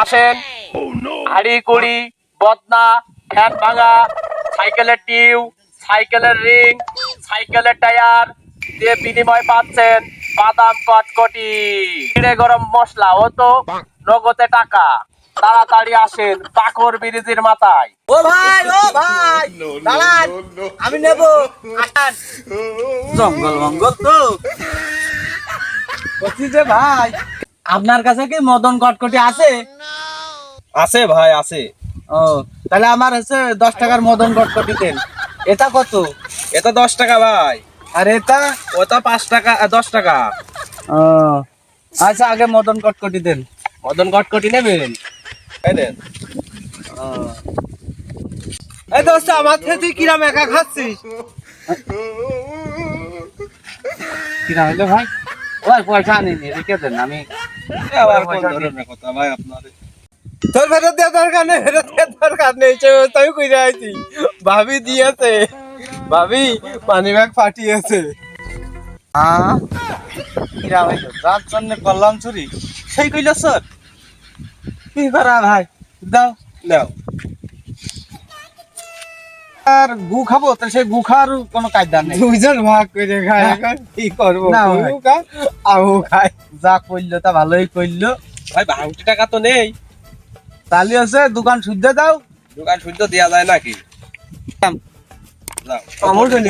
আসেন। হাড়ি কুড়ি বদনা ফ্যান ভাঙা সাইকেলের টিউ সাইকেলের রিং সাইকেলের টায়ার যে বিনিময় পাচ্ছেন বাদাম কটকটি। জিরে গরম মশলা ও তো নগদে টাকা। তাড়াতাড়ি আসেন পাকর ব্রিজের মাথায়। ও ভাই ও ভাই দাঁড়ান আমি নেব। আসান। জঙ্গল মঙ্গল তো। যে ভাই আপনার কাছে কি মদন কটকটি আছে? আছে ভাই আছে। ও তাহলে আমার হচ্ছে দশ টাকার মদন কটকটি দেন। এটা কত? এটা দশ টাকা ভাই। আর এটা? ওটা পাঁচ টাকা দশ টাকা। ও আচ্ছা আগে মদন কটকটি দেন। মদন কটকটি নেবেন? এই নেন। এই দোস্ত আমার থেকে তুই কিরাম একা খাচ্ছিস? কিরাম হইল ভাই? ওই পয়সা আনিনি রেখে দেন আমি ভাই তোর ফেরত দরকার নেই, ফেরত দরকার নেই তাই আইছি। ভাবি দিয়েছে, ভাবি পানি ব্যাগ ফাটিয়েছে। হ্যাঁ? জন্য করলাম চুরি, সেই কইল স্যার। কি করা ভাই? দাও নাও আর গু খাব তো সেই গু খাওয়ার কোনো কায়দা নেই। দুজন ভাগ করে খায় হ্যাঁ। এখন কি করব? গু খায় আহু খায়। যা করল তা ভালোই করল। ভাই বাউটি টাকা তো নেই। তাহলে আছে দোকান শুদ্ধ দাও। দোকান শুদ্ধ দেওয়া যায় নাকি? আমল জন্য